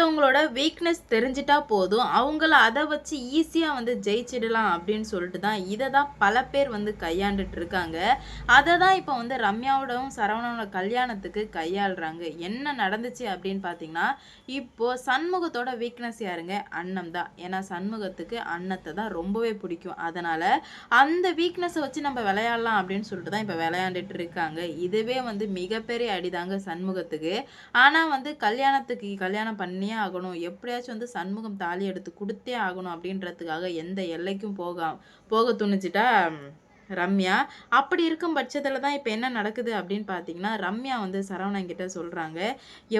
மற்றவங்களோட வீக்னஸ் தெரிஞ்சிட்டா போதும். அவங்கள அதை வச்சு ஈஸியாக வந்து ஜெயிச்சிடலாம் அப்படின்னு சொல்லிட்டு தான் இதை தான் பல பேர் வந்து கையாண்டுட்டு இருக்காங்க. அதை தான் இப்போ வந்து ரம்யாவோடவும் சரவணனோட கல்யாணத்துக்கு கையாளுறாங்க. என்ன நடந்துச்சு அப்படின்னு பார்த்தீங்கன்னா இப்போ சண்முகத்தோட வீக்னஸ் யாருங்க? அன்னம் தான். ஏன்னா சண்முகத்துக்கு அன்னத்தை தான் ரொம்பவே பிடிக்கும். அதனால அந்த வீக்னஸை வச்சு நம்ம விளையாடலாம் அப்படின்னு சொல்லிட்டு தான் இப்போ விளையாண்டுட்டு இருக்காங்க. இதுவே வந்து மிகப்பெரிய அடிதாங்க சண்முகத்துக்கு. ஆனால் வந்து கல்யாணத்துக்கு கல்யாணம் பண்ணி பண்ணியே ஆகணும். எப்படியாச்சும் வந்து சண்முகம் தாலி எடுத்து கொடுத்தே ஆகணும் அப்படின்றதுக்காக எந்த எல்லைக்கும் போக போக துணிச்சிட்டா ரம்யா அப்படி இருக்கும் பட்சத்தில் தான் இப்போ என்ன நடக்குது அப்படின்னு பார்த்தீங்கன்னா ரம்யா வந்து சரவணன் கிட்ட சொல்கிறாங்க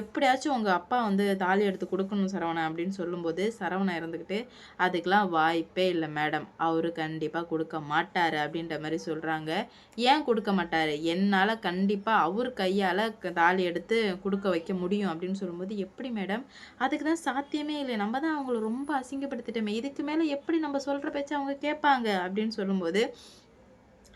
எப்படியாச்சும் உங்கள் அப்பா வந்து தாலி எடுத்து கொடுக்கணும் சரவணன் அப்படின்னு சொல்லும்போது சரவணன் இருந்துக்கிட்டு அதுக்கெலாம் வாய்ப்பே இல்லை மேடம். அவர் கண்டிப்பாக கொடுக்க மாட்டார் அப்படின்ற மாதிரி சொல்கிறாங்க ஏன் கொடுக்க மாட்டார்? என்னால் கண்டிப்பாக அவர் கையால் தாலி எடுத்து கொடுக்க வைக்க முடியும் அப்படின்னு சொல்லும்போது எப்படி மேடம்? அதுக்கு தான் சாத்தியமே இல்லை. நம்ம தான் அவங்கள ரொம்ப அசிங்கப்படுத்திட்டோமே. இதுக்கு மேலே எப்படி நம்ம சொல்கிற பேச்சு அவங்க கேட்பாங்க அப்படின்னு சொல்லும்போது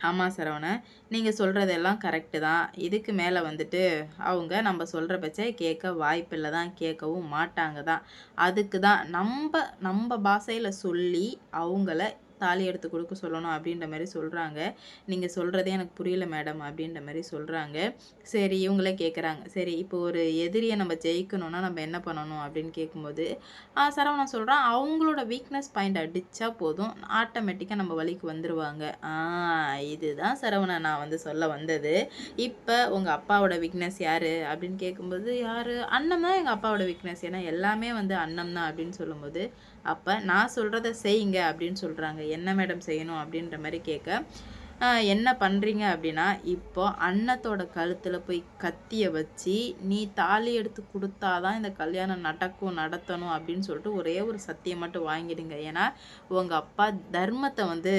ஆமாம் சரவணன் நீங்கள் சொல்கிறதெல்லாம் கரெக்டு தான். இதுக்கு மேலே வந்துட்டு அவங்க நம்ம சொல்கிற பச்சை கேட்க வாய்ப்பில்லை தான் கேட்கவும் மாட்டாங்க தான். அதுக்கு தான் நம்ம நம்ம பாஷையில் சொல்லி அவங்கள தாலி எடுத்து கொடுக்க சொல்லணும் அப்படின்ற மாதிரி சொல்கிறாங்க நீங்கள் சொல்கிறதே எனக்கு புரியல மேடம் அப்படின்ற மாதிரி சொல்கிறாங்க சரி இவங்களே கேட்குறாங்க சரி இப்போ ஒரு எதிரியை நம்ம ஜெயிக்கணும்னா நம்ம என்ன பண்ணணும் அப்படின்னு கேட்கும்போது சரவணா சொல்கிறான் அவங்களோட வீக்னஸ் பாயிண்ட் அடித்தா போதும். ஆட்டோமேட்டிக்காக நம்ம வழிக்கு வந்துடுவாங்க இதுதான் சரவணா நான் வந்து சொல்ல வந்தது. இப்போ உங்கள் அப்பாவோட வீக்னஸ் யார் அப்படின்னு கேட்கும்போது யார்? அண்ணம் தான் எங்கள் அப்பாவோட வீக்னஸ் ஏன்னா எல்லாமே வந்து அண்ணம் தான் அப்படின்னு சொல்லும்போது அப்போ நான் சொல்கிறத செய்யுங்க அப்படின்னு சொல்கிறாங்க என்ன மேடம் செய்யணும்? அப்படின்ற மாதிரி கேட்க என்ன பண்ணுறீங்க அப்படின்னா இப்போ அன்னத்தோட கழுத்தில் போய் கத்தியை வச்சு நீ தாலி எடுத்து கொடுத்தாதான் இந்த கல்யாணம் நடக்கும் நடத்தணும் அப்படின்னு சொல்லிட்டு ஒரே ஒரு சத்தியம் மட்டும் வாங்கிடுங்க. ஏன்னா உங்கள் அப்பா தர்மத்தை வந்து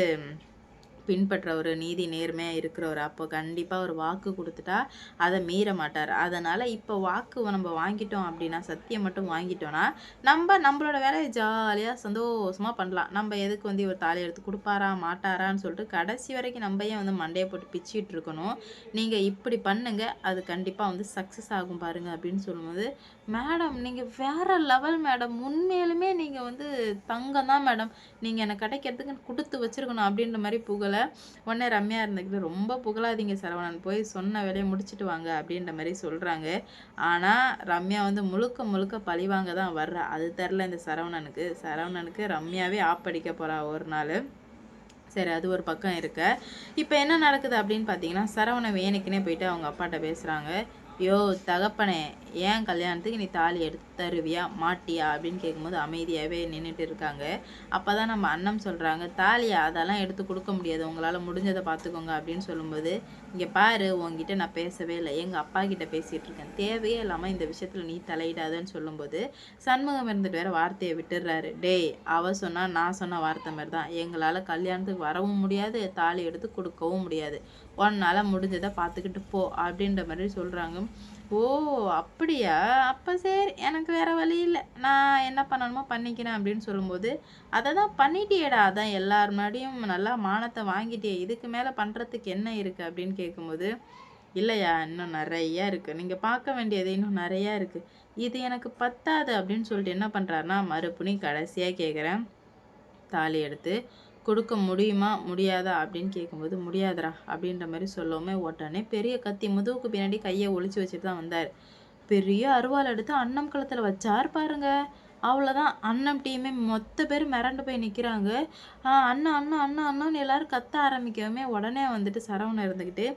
பின்பற்றவர் நீதி நேர்மையாக இருக்கிறவர் அப்போ கண்டிப்பாக ஒரு வாக்கு கொடுத்துட்டா அதை மீற மாட்டார். அதனால் இப்போ வாக்கு நம்ம வாங்கிட்டோம் அப்படின்னா சத்தியம் மட்டும் வாங்கிட்டோன்னா நம்ம நம்மளோட வேலையை ஜாலியாக சந்தோஷமாக பண்ணலாம். நம்ம எதுக்கு வந்து இவர் தாலி எடுத்து கொடுப்பாரா மாட்டாரான்னு சொல்லிட்டு கடைசி வரைக்கும் நம்ம ஏன் வந்து மண்டையை போட்டு பிச்சிட்டு இருக்கணும்? நீங்கள் இப்படி பண்ணுங்க அது கண்டிப்பாக வந்து சக்ஸஸ் ஆகும் பாருங்க அப்படின்னு சொல்லும்போது மேடம் நீங்கள் வேற லெவல் மேடம் உண்மையிலுமே நீங்கள் வந்து தங்கம் தான் மேடம் நீங்கள் எனக்கு கிடைக்கிறதுக்கு கொடுத்து வச்சிருக்கணும் அப்படின்ற மாதிரி புகழ உடனே ரம்யா இருந்துக்கிட்டு ரொம்ப புகழாதீங்க சரவணன் போய் சொன்ன வேலையை முடிச்சுட்டு வாங்க அப்படின்ற மாதிரி சொல்கிறாங்க ஆனால் ரம்யா வந்து முழுக்க முழுக்க பழிவாங்க தான் வர்றா. அது தெரில இந்த சரவணனுக்கு. சரவணனுக்கு ரம்யாவே ஆப்படிக்க போகிறா ஒரு நாள். சரி அது ஒரு பக்கம் இருக்க. இப்போ என்ன நடக்குது அப்படின்னு பார்த்தீங்கன்னா சரவணன் வேணுக்குனே போயிட்டு அவங்க அப்பாட்ட பேசுகிறாங்க யோ தகப்பனே ஏன் கல்யாணத்துக்கு நீ தாலி எடுத்து தருவியா மாட்டியா? அப்படின்னு கேட்கும்போது அமைதியாகவே நின்றுட்டு இருக்காங்க. அப்போ தான் நம்ம அண்ணன் சொல்கிறாங்க தாலியா அதெல்லாம் எடுத்து கொடுக்க முடியாது. உங்களால் முடிஞ்சதை பார்த்துக்கோங்க. அப்படின்னு சொல்லும்போது இங்கே பாரு உங்ககிட்ட நான் பேசவே இல்லை. எங்கள் அப்பா கிட்ட பேசிகிட்டு இருக்கேன். தேவையே இல்லாமல் இந்த விஷயத்தில் நீ தலையிடாதன்னு சொல்லும்போது சண்முகம் இருந்துட்டு வேற வார்த்தையை விட்டுடுறாரு. டேய் அவ சொன்னால் நான் சொன்ன வார்த்தை மாதிரி தான் எங்களால் கல்யாணத்துக்கு வரவும் முடியாது தாலி எடுத்து கொடுக்கவும் முடியாது. உன்னால் முடிஞ்சதை பார்த்துக்கிட்டு போ அப்படின்ற மாதிரி சொல்கிறாங்க ஓ அப்படியா? அப்போ சரி எனக்கு வேறு வழி இல்லை. நான் என்ன பண்ணணுமோ பண்ணிக்கிறேன் அப்படின்னு சொல்லும்போது அதை தான் பண்ணிட்டியேடா அதான் எல்லார் முன்னாடியும் நல்லா மானத்தை வாங்கிட்டியே இதுக்கு மேலே பண்ணுறதுக்கு என்ன இருக்குது அப்படின்னு கேட்கும்போது இல்லையா இன்னும் நிறையா இருக்குது நீங்கள் பார்க்க வேண்டியது இன்னும் நிறையா இருக்குது இது எனக்கு பத்தாது அப்படின்னு சொல்லிட்டு என்ன பண்ணுறாருனா மறுபடியும் கடைசியாக கேட்குறேன் தாலி எடுத்து கொடுக்க முடியுமா? முடியாதா? அப்படின்னு கேட்கும்போது முடியாதரா அப்படின்ற மாதிரி சொல்லவுமே உடனே பெரிய கத்தி முதுகுக்கு பின்னாடி கையை ஒழிச்சு வச்சுட்டு தான் வந்தார். பெரிய அருவாள் எடுத்து அன்னம் களத்தில் வச்சார் பாருங்க. அவ்வளோதான் அண்ணன் டீமே மொத்த பேர் மிரண்டு போய் நிற்கிறாங்க அண்ணா அண்ணா அண்ணா அண்ணான்னு எல்லாரும் கத்த ஆரம்பிக்கவுமே உடனே வந்துட்டு சரவணன் இருந்துக்கிட்டு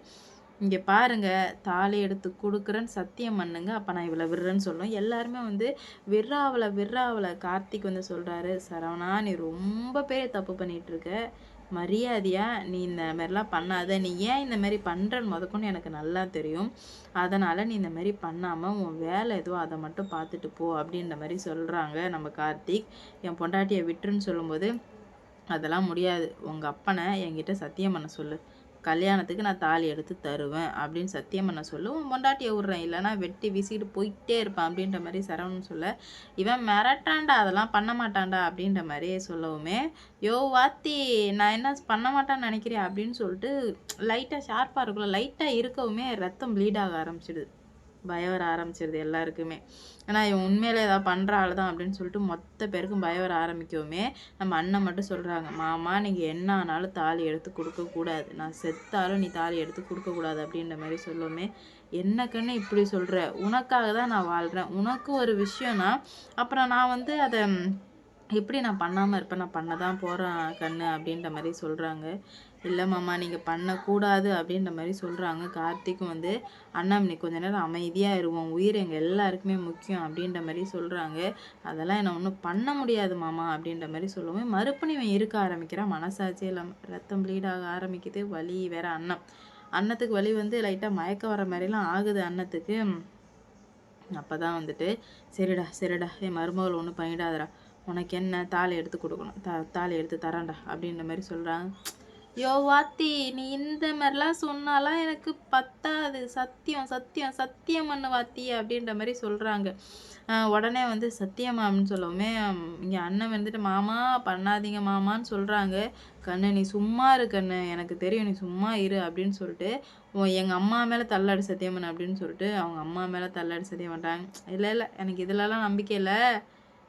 இங்கே பாருங்க தாலி எடுத்து கொடுக்குறேன்னு சத்தியம் பண்ணுங்க அப்போ நான் இவ்வளோ விடுறேன்னு சொல்லும். எல்லாருமே வந்து விர்றாவளை விர்றாவளை. கார்த்திக் வந்து சொல்கிறாரு சரவணா நீ ரொம்ப பேர் தப்பு பண்ணிகிட்ருக்க மரியாதையாக நீ இந்த மாதிரிலாம் பண்ணாத. நீ ஏன் இந்த மாதிரி பண்ணுறன்னு முதற்கொண்டு எனக்கு நல்லா தெரியும். அதனால் நீ இந்த மாதிரி பண்ணாமல் உன் வேலை எதுவோ அதை மட்டும் பார்த்துட்டு போ அப்படின்ற மாதிரி சொல்கிறாங்க நம்ம கார்த்திக். என் பொண்டாட்டியை விட்டுருன்னு சொல்லும்போது அதெல்லாம் முடியாது. உங்கள் அப்பனை என்கிட்ட சத்தியம் பண்ண சொல்லு. கல்யாணத்துக்கு நான் தாலி எடுத்து தருவேன் அப்படின்னு சத்தியம் பண்ண சொல்லுவோம் பொண்டாட்டியை விட்றேன். இல்லைனா வெட்டி விசிட்டு போயிட்டே இருப்பான் அப்படின்ற மாதிரி சரவணன் சொல்ல இவன் மிரட்டான்டா அதெல்லாம் பண்ண மாட்டான்டா அப்படின்ற மாதிரியே சொல்லவுமே யோ வாத்தி நான் என்ன பண்ண மாட்டான்னு நினைக்கிறேன் அப்படின்னு சொல்லிட்டு லைட்டாக ஷார்ப்பாக இருக்குல்ல லைட்டாக இருக்கவுமே ரத்தம் ப்ளீட் ஆக ஆரம்பிச்சிடுது. பயம் வர ஆரம்பிச்சிருது எல்லாருக்குமே. ஆனால் இவன் உண்மையில ஏதாவது பண்ணுற ஆள் தான் அப்படின்னு சொல்லிட்டு மொத்த பேருக்கும் பயம் வர ஆரம்பிக்கவுமே நம்ம அண்ணன் மட்டும் சொல்கிறாங்க மாமா நீங்கள் என்ன ஆனாலும் தாலி எடுத்து கொடுக்கக்கூடாது நான் செத்தாலும் நீ தாலி எடுத்து கொடுக்கக்கூடாது அப்படின்ற மாதிரி சொல்லுவோமே. என்னக்குன்னு இப்படி சொல்கிற உனக்காக தான் நான் வாழ்கிறேன் உனக்கு ஒரு விஷயம்னா அப்புறம் நான் வந்து அதை எப்படி நான் பண்ணாமல் இருப்பேன்? நான் பண்ண தான் போகிறேன் கண்ணு அப்படின்ற மாதிரி சொல்கிறாங்க இல்லை மாமா நீங்கள் பண்ணக்கூடாது அப்படின்ற மாதிரி சொல்கிறாங்க கார்த்திக்கும் வந்து அண்ணாமணி கொஞ்ச நேரம் அமைதியாக இருவோம் உயிர் எங்கள் எல்லாருக்குமே முக்கியம் அப்படின்ற மாதிரி சொல்கிறாங்க அதெல்லாம் என்ன ஒன்றும் பண்ண முடியாது மாமா அப்படின்ற மாதிரி சொல்லுவோம் மறுபடியும் இவன் இருக்க ஆரம்பிக்கிறான். மனசாட்சி இல்லாமல் ரத்தம் ப்ளீட் ஆக ஆரம்பிக்குது. வலி வேற அண்ணன் அன்னத்துக்கு வலி வந்து லைட்டாக மயக்க வர மாதிரிலாம் ஆகுது அன்னத்துக்கு அப்போ தான் வந்துட்டு சரிடா சரிடா. என் மருமகள் ஒன்றும் பண்ணிடாதடா உனக்கு என்ன தாலி எடுத்து கொடுக்கணும்? தா தாலி எடுத்து தரேன்டா அப்படின்ற மாதிரி சொல்கிறாங்க யோ வாத்தி நீ இந்த மாதிரிலாம் சொன்னாலாம் எனக்கு பத்தாது. சத்தியம் சத்தியம் சத்தியம் பண்ணு வாத்தி அப்படின்ற மாதிரி சொல்கிறாங்க உடனே வந்து சத்தியமாம்னு சொல்லவுமே இங்கே அண்ணன் வந்துட்டு மாமா பண்ணாதீங்க மாமான்னு சொல்கிறாங்க கண்ணு நீ சும்மா இரு கண்ணு. எனக்கு தெரியும் நீ சும்மா இரு அப்படின்னு சொல்லிட்டு எங்கள் அம்மா மேலே தள்ளாடி சத்தியம் பண்ண அப்படின்னு சொல்லிட்டு அவங்க அம்மா மேலே தள்ளாடி சத்தியம் பண்ணுறாங்க இல்லை இல்லை எனக்கு இதிலலாம் நம்பிக்கை இல்லை.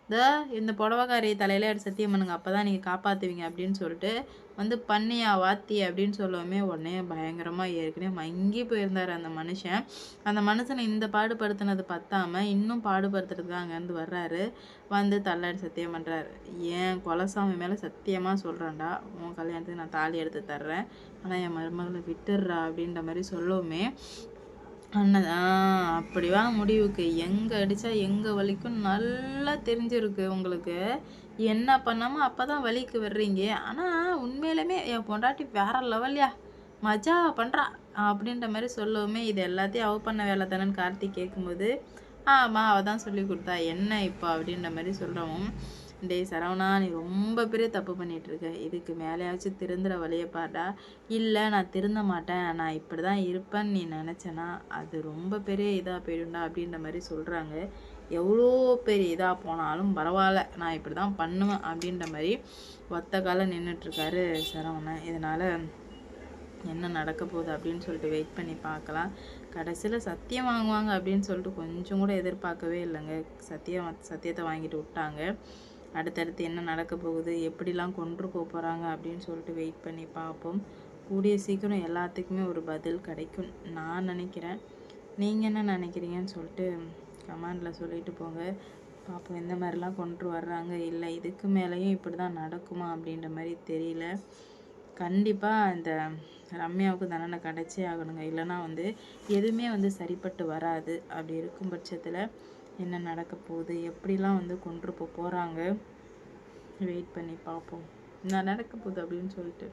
இந்த இந்த புடவக்காரி தலையில எடுத்து சத்தியம் பண்ணுங்க. அப்போ தான் நீங்கள் காப்பாற்றுவீங்க அப்படின்னு சொல்லிட்டு வந்து பண்ணியா வாத்தி அப்படின்னு சொல்லவுமே உடனே பயங்கரமாக ஏற்கனவே மங்கி போயிருந்தார் அந்த மனுஷன். அந்த மனுஷனை இந்த பாடுபடுத்தினது பத்தாம இன்னும் பாடுபடுத்துறதுக்கு அங்கேருந்து வர்றாரு. வந்து தள்ளாடி சத்தியம் பண்ணுறாரு ஏன் கொலசாமி மேலே சத்தியமாக சொல்கிறேன்டா உன் கல்யாணத்துக்கு நான் தாலி எடுத்து தர்றேன். ஆனால் என் மருமகளை விட்டுடுறா அப்படின்ற மாதிரி சொல்லவுமே அண்ணன் ஆ அப்படி வா முடிவுக்கு. எங்கே அடித்தா எங்கே வலிக்கும் நல்லா தெரிஞ்சிருக்கு உங்களுக்கு. என்ன பண்ணாமல் அப்போ தான் வலிக்கு வர்றீங்க. ஆனால் உண்மையிலுமே என் பொண்டாட்டி வேற லெவல்யா. மஜா பண்ணுறா அப்படின்ற மாதிரி சொல்லவுமே இது எல்லாத்தையும் அவ பண்ண வேலை தானேன்னு கார்த்திக் கேட்கும்போது ஆமாம் அவள் தான் சொல்லி கொடுத்தா. என்ன இப்போ அப்படின்ற மாதிரி சொல்கிறவும் டேய் சரவணா நீ ரொம்ப பெரிய தப்பு பண்ணிகிட்ருக்க இதுக்கு மேலேயாச்சும் திருந்துற வழியை பாட்டா இல்லை நான் திருந்த மாட்டேன். நான் இப்படி தான் இருப்பேன்னு நீ நினச்சேன்னா அது ரொம்ப பெரிய இதாக போயிடும்டா அப்படின்ற மாதிரி சொல்கிறாங்க எவ்வளோ பெரிய இதாக போனாலும் பரவாயில்ல. நான் இப்படி தான் பண்ணுவேன் அப்படின்ற மாதிரி ஒத்த காலம் நின்றுட்டுருக்காரு சரவணன் இதனால் என்ன நடக்க போகுது அப்படின்னு சொல்லிட்டு வெயிட் பண்ணி பார்க்கலாம். கடைசியில் சத்தியம் வாங்குவாங்க அப்படின்னு சொல்லிட்டு கொஞ்சம் கூட எதிர்பார்க்கவே இல்லைங்க. சத்தியம் சத்தியத்தை வாங்கிட்டு விட்டாங்க. அடுத்தடுத்து என்ன நடக்க போகுது எப்படிலாம் கொண்டு போக போகிறாங்க அப்படின்னு சொல்லிட்டு வெயிட் பண்ணி பார்ப்போம். கூடிய சீக்கிரம் எல்லாத்துக்குமே ஒரு பதில் கிடைக்கும் நான் நினைக்கிறேன். நீங்கள் என்ன நினைக்கிறீங்கன்னு சொல்லிட்டு கமெண்டில் சொல்லிட்டு போங்க. பார்ப்போம் இந்த மாதிரிலாம் கொண்டு வர்றாங்க இல்லை இதுக்கு மேலேயும் இப்படி தான் நடக்குமா அப்படின்ற மாதிரி தெரியல. கண்டிப்பாக இந்த ரம்யாவுக்கு தண்டனை கிடைச்சே ஆகணுங்க. இல்லைனா வந்து எதுவுமே வந்து சரிப்பட்டு வராது. அப்படி இருக்கும் பட்சத்தில் என்ன நடக்க போகுது எப்படிலாம் வந்து கொண்டு போக போகிறாங்க வெயிட் பண்ணி பார்ப்போம். என்ன நடக்க போகுது அப்படின்னு சொல்லிட்டு.